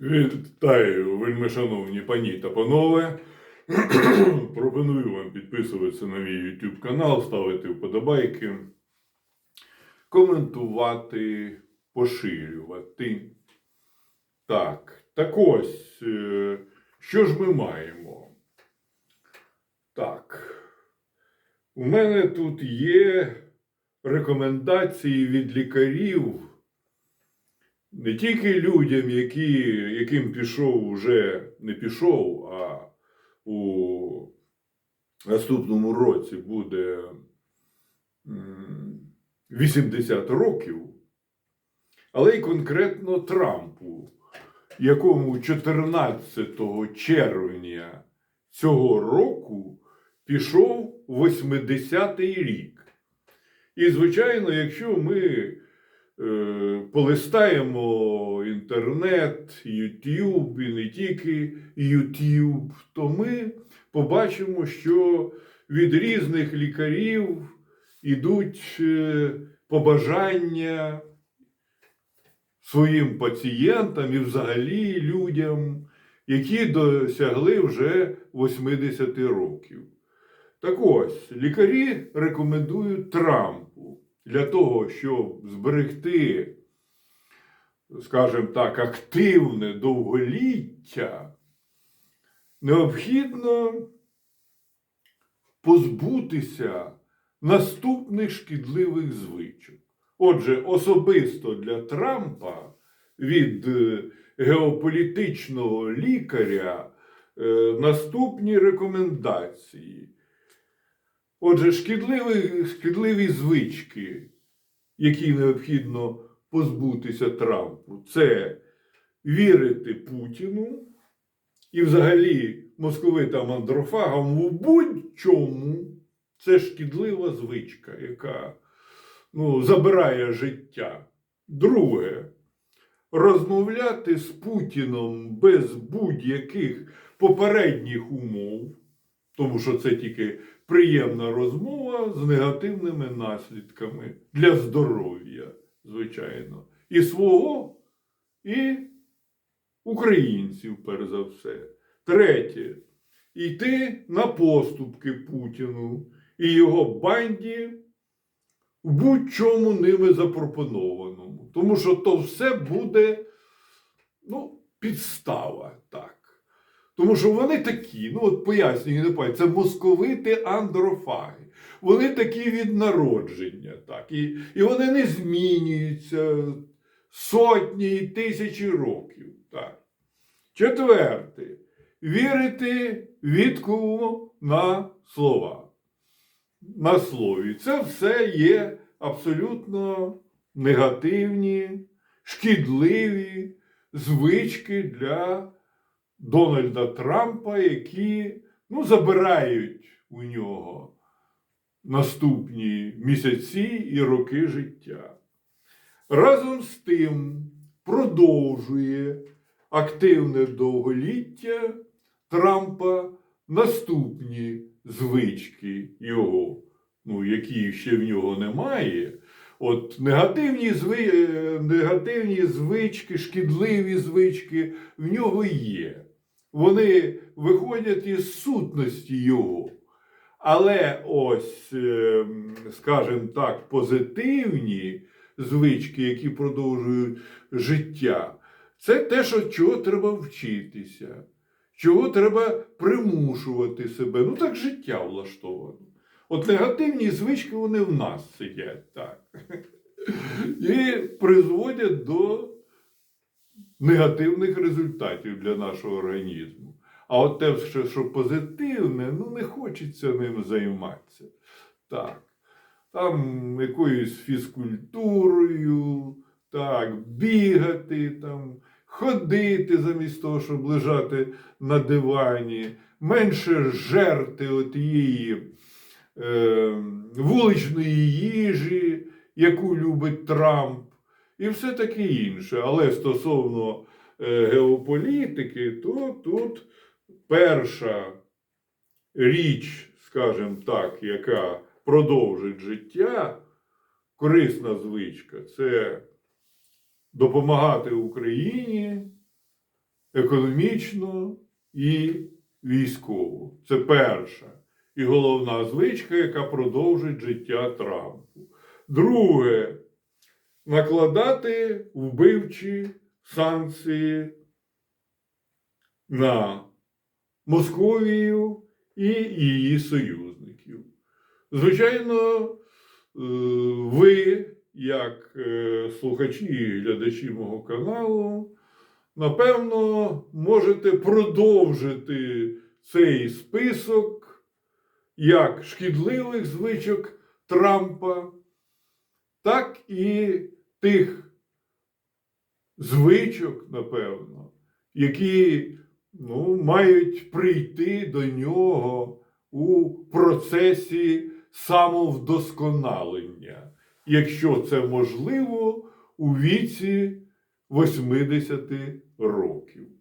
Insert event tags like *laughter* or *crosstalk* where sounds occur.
Вітаю, вельми шановні пані та панове. *clears throat* Пропоную вам підписуватися на мій YouTube канал, ставити вподобайки, коментувати, поширювати. Так, так ось, е, що ж ми маємо? Так. У мене тут є рекомендації від лікарів не тільки людям, які, яким пішов вже не пішов, а у наступному році буде 80 років, але й конкретно Трампу, якому 14 червня цього року пішов 80-й рік. І, звичайно, якщо ми полистаємо інтернет, YouTube і не тільки YouTube, то ми побачимо, що від різних лікарів ідуть е, побажання своїм пацієнтам і взагалі людям, які досягли вже 80 років. Так ось, лікарі рекомендують Трампу для того, щоб зберегти, скажімо так, активне довголіття, необхідно позбутися наступних шкідливих звичок. Отже, особисто для Трампа від е, геополітичного лікаря е, наступні рекомендації. Отже, шкідливі, шкідливі звички, які необхідно позбутися Трампу, це вірити Путіну і взагалі московитам андрофагам в будь-чому. Це шкідлива звичка, яка ну, забирає життя. Друге, розмовляти з Путіном без будь-яких попередніх умов, тому що це тільки приємна розмова з негативними наслідками для здоров'я, звичайно, і свого, і українців, перш за все. Третє, йти на поступки Путіну і його банді в будь-чому ними запропонованому. Тому що то все буде ну, підстава, так. Тому що вони такі, ну от пояснюю, не пам'ятаю, це московити андрофаги. Вони такі від народження, так. І, і вони не змінюються сотні і тисячі років. Так. Четверте. Вірити відкому на слова. На слові. Це все є абсолютно негативні, шкідливі звички для Дональда Трампа, які ну, забирають у нього наступні місяці і роки життя. Разом з тим продовжує активне довголіття Трампа наступні звички його, ну, які ще в нього немає. От негативні, зви... е, негативні звички, шкідливі звички в нього є. Вони виходять із сутності його. Але ось, е, скажімо так, позитивні звички, які продовжують життя, це те, що чого треба вчитися, чого треба примушувати себе. Ну так життя влаштовано. От негативні звички вони в нас сидять так. *laughs* І призводять до негативних результатів для нашого організму. А от те, що, що позитивне, ну не хочеться ним займатися. Так. Там якоюсь фізкультурою, так, бігати, там, ходити замість того, щоб лежати на дивані, менше жерти отієї е, вуличної їжі, яку любить Трамп, і все таке інше. Але стосовно е, геополітики, то тут перша річ, скажімо так, яка продовжить життя, корисна звичка це допомагати Україні економічно і військово. Це перша і головна звичка, яка продовжить життя Трампу. Друге, накладати вбивчі санкції на Московію і її союзників. Звичайно, е, ви, як е, слухачі і глядачі мого каналу, напевно, можете продовжити цей список як шкідливих звичок Трампа, так і тих звичок, напевно, які ну, мають прийти до нього у процесі самовдосконалення, якщо це можливо у віці 80 років.